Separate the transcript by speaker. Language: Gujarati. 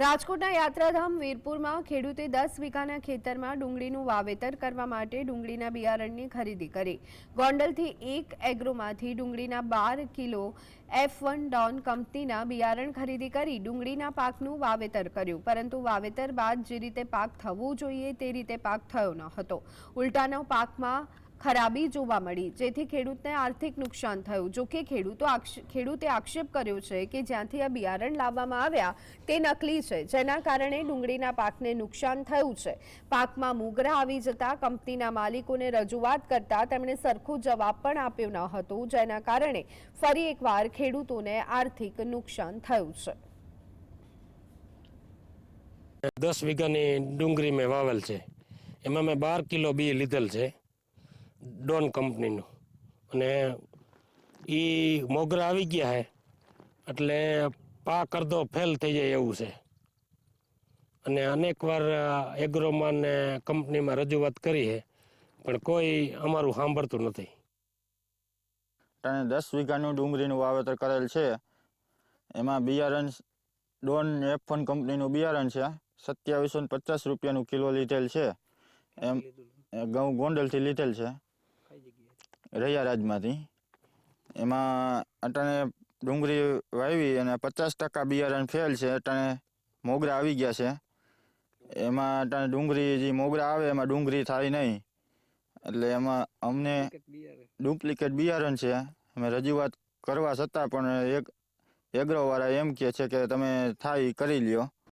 Speaker 1: રાજકોટના યાત્રાધામ વીરપુરમાં ખેડૂતે દસ વીઘાના ખેતરમાં ડુંગળીનું વાવેતર કરવા માટે ડુંગળીના બિયારણની ખરીદી કરી. ગોંડલથી એક એગ્રોમાંથી ડુંગળીના બાર કિલો એફ વન ડોન કંપનીના બિયારણ ખરીદી કરી ડુંગળીના પાકનું વાવેતર કર્યું. પરંતુ વાવેતર બાદ જે રીતે પાક થવો જોઈએ તે રીતે પાક થયો ન હતો. ઉલટાનો પાકમાં ખરાબી જોવા મળી, જેથી ખેડૂતને આર્થિક નુકસાન થયું. જોકે ખેડૂતો ખેડૂતે આક્ષેપ કર્યો છે કે જ્યાંથી આ બિયારણ લાવવામાં આવ્યા, તે નકલી છે, જેના કારણે ડુંગળીના પાકને નુકસાન થયું છે. પાકમાં મોગરા આવી જતા કંપનીના માલિકોને રજૂઆત કરતા તેમણે સરખો જવાબ પણ આપ્યો ન હતો, જેના કારણે ફરી એકવાર ખેડૂતોને આર્થિક નુકસાન થયું છે.
Speaker 2: દસ વીઘાની ડુંગળી મેં વાવેલ છે. એમાં મેં બાર કિલો બી લીધેલ છે. ડોન કંપનીનું. અને એ મોગરા આવી ગયા છે એટલે પાક અડધો ફેલ થઈ જાય એવું છે. અને અનેકવાર એગ્રોમાં ને કંપનીમાં રજૂઆત કરી છે પણ કોઈ અમારું સાંભળતું નથી.
Speaker 3: ટાણે દસ વીઘાનું ડુંગળીનું વાવેતર કરેલ છે. એમાં બિયારણ ડોન એફ વન કંપનીનું બિયારણ છે. સત્યાવીસો પચાસ રૂપિયાનું કિલો લીધેલ છે. એમ ઘઉં ગોંડલથી લીધેલ છે. રૈયા રાજમાંથી. એમાં અટાણે ડુંગળી વાવી અને પચાસ ટકા બિયારણ ફેલ છે અટાણે મોગરા આવી ગયા છે. એમાં અટાણે ડુંગળી જે મોગરા આવે એમાં ડુંગળી થાય નહીં. એટલે એમાં અમને ડુપ્લિકેટ બિયારણ છે. અમે રજૂઆત કરવા છતાં પણ એક એગ્રોવાળા એમ કહે છે કે તમે થાય કરી લ્યો.